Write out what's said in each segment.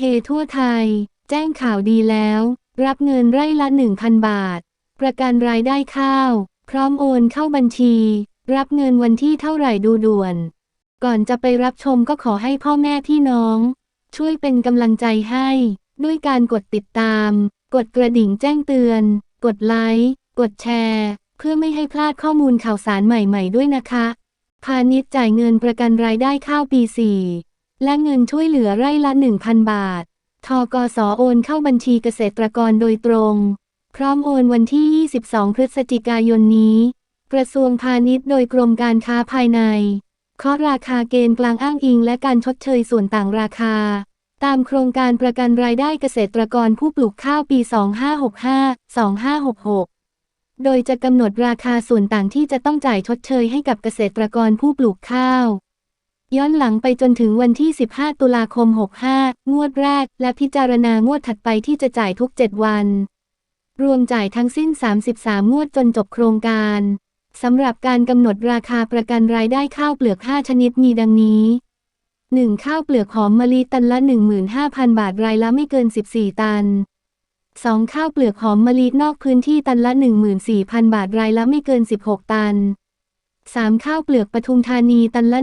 เฮทั่วไทย แจ้งข่าวดีแล้ว รับเงินไร่ละ 1,000 บาท ประกันรายได้ข้าว พร้อมโอนเข้าบัญชี รับเงินวันที่เท่าไหร่ดูด่วน ก่อนจะไปรับชมก็ขอให้พ่อแม่พี่น้อง ช่วยเป็นกำลังใจให้ ด้วยการกดติดตาม กดกระดิ่งแจ้งเตือน กดไลค์ กดแชร์ เพื่อไม่ให้พลาดข้อมูลข่าวสารใหม่ๆด้วยนะคะ พาณิชย์จ่ายเงินประกันรายได้ข้าวปี4 และเงินช่วยเหลือไร่ละ 1,000 บาท ทกสโอนเข้าบัญชีเกษตรกรโดยตรง พร้อมโอนวันที่ 22 พฤศจิกายนนี้ กระทรวงพาณิชย์โดยกรมการค้าภายในเคาะราคาเกณฑ์กลางอ้างอิงและการชดเชยส่วนต่างราคา ตามโครงการประกันรายได้เกษตรกรผู้ปลูกข้าวปี 2565-2566 โดยจะกำหนดราคาส่วนต่างที่จะต้องจ่ายชดเชยให้กับเกษตรกรผู้ปลูกข้าว ย้อนหลังไปจนถึงวันที่ 15 ตุลาคม 65 งวดแรก และพิจารณางวดถัดไปที่จะจ่ายทุก 7 วัน รวมจ่ายทั้งสิ้น 33 งวดจนจบโครงการสำหรับการกำหนดราคาประกันรายได้ข้าวเปลือก 5 ชนิดมีดังนี้ 1. ข้าวเปลือกหอมมะลิตันละ 15,000 บาทรายละไม่เกิน 14 ตัน 2. ข้าวเปลือกหอมมะลินอกพื้นที่ตันละ 14,000 บาทรายละไม่เกิน 16 ตัน 3. ข้าวเปลือกปทุมธานีตันละ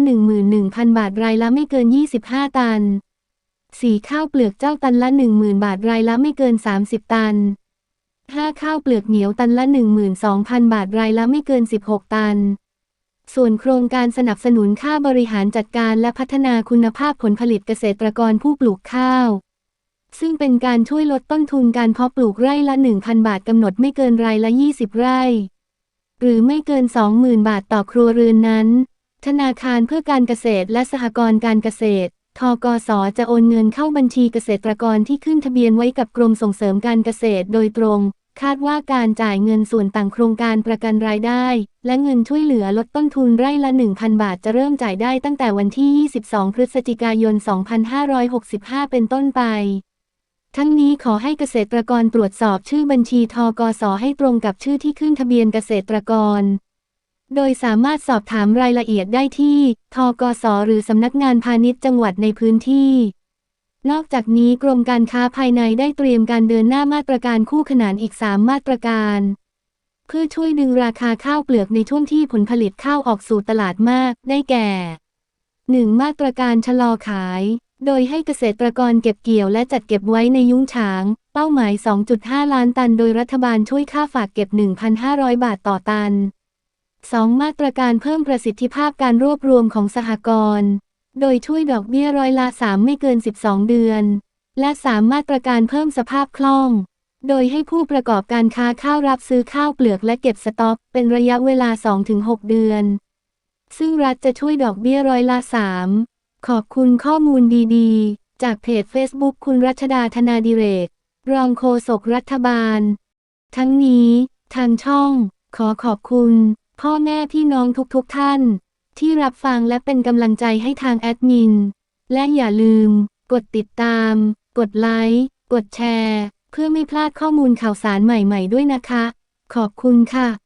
11,000 บาทรายละไม่เกิน 25 ตัน 4. ข้าวเปลือกเจ้าตันละ 10,000 บาทรายละไม่เกิน 30 ตัน 5. ข้าวเปลือกเหนียวตันละ 12,000 บาทรายละไม่เกิน 16 ตัน ส่วนโครงการสนับสนุนค่าบริหารจัดการและพัฒนาคุณภาพผลผลิตเกษตรกรผู้ปลูกข้าว ซึ่งเป็นการช่วยลดต้นทุนการเพาะปลูกไร่ละ 1,000 บาทกำหนดไม่เกินรายละ 20 ไร่ หรือไม่เกิน 20,000 บาทต่อครัวเรือนนั้น ธนาคารเพื่อการเกษตรและสหกรณ์การเกษตรทกสจะโอนเงินเข้าบัญชีเกษตรกรที่ขึ้นทะเบียนไว้กับกรมส่งเสริมการเกษตรโดยตรง คาดว่าการจ่ายเงินส่วนต่างโครงการประกันรายได้ และเงินช่วยเหลือลดต้นทุนไร่ละ 1,000 บาทจะเริ่มจ่ายได้ตั้งแต่วันที่ 22 พฤศจิกายน 2565 เป็นต้นไป ทั้งนี้ขอให้เกษตรกรตรวจสอบชื่อบัญชีทกสให้ตรงกับชื่อที่ขึ้นทะเบียนเกษตรกร โดยสามารถสอบถามรายละเอียดได้ที่ทกสหรือสำนักงานพาณิชย์จังหวัดในพื้นที่ นอกจากนี้กรมการค้าภายในได้เตรียมการเดินหน้ามาตรการคู่ขนานอีก 3 มาตรการ เพื่อช่วยดึงราคาข้าวเปลือกในช่วงที่ผลผลิตข้าวออกสู่ตลาดมาก ได้แก่ 1. มาตรการชะลอขาย โดยให้เกษตรกรเก็บเกี่ยวและจัดเก็บไว้ในยุ้งฉาง เป้าหมาย 2.5 ล้านตัน โดยรัฐบาลช่วยค่าฝากเก็บ 1,500 บาทต่อตัน 2. มาตรการเพิ่มประสิทธิภาพการรวบรวมของสหกรณ์ โดยช่วยดอกเบี้ยร้อยละ 3 ไม่เกิน 12 เดือน และ 3 มาตรการเพิ่มสภาพคล่อง โดยให้ผู้ประกอบการค้าข้าวรับซื้อข้าวเปลือกและเก็บสต็อก เป็นระยะเวลา 2-6 เดือน ซึ่งรัฐจะช่วยดอกเบี้ยร้อยละ 3 ขอบคุณข้อมูลดีๆ จากเพจ Facebook คุณรัชดาธนาดิเรก รองโฆษกรัฐบาล ทั้งนี้ ทางช่อง ขอขอบคุณ พ่อแม่พี่น้องทุกๆทท่าน ที่รับฟังและเป็นกำลังใจให้ทางแอดมิน และอย่าลืม กดติดตาม กดไลค์ กดแชร์ เพื่อไม่พลาดข้อมูลข่าวสารใหม่ๆด้วยนะคะ ขอบคุณค่ะ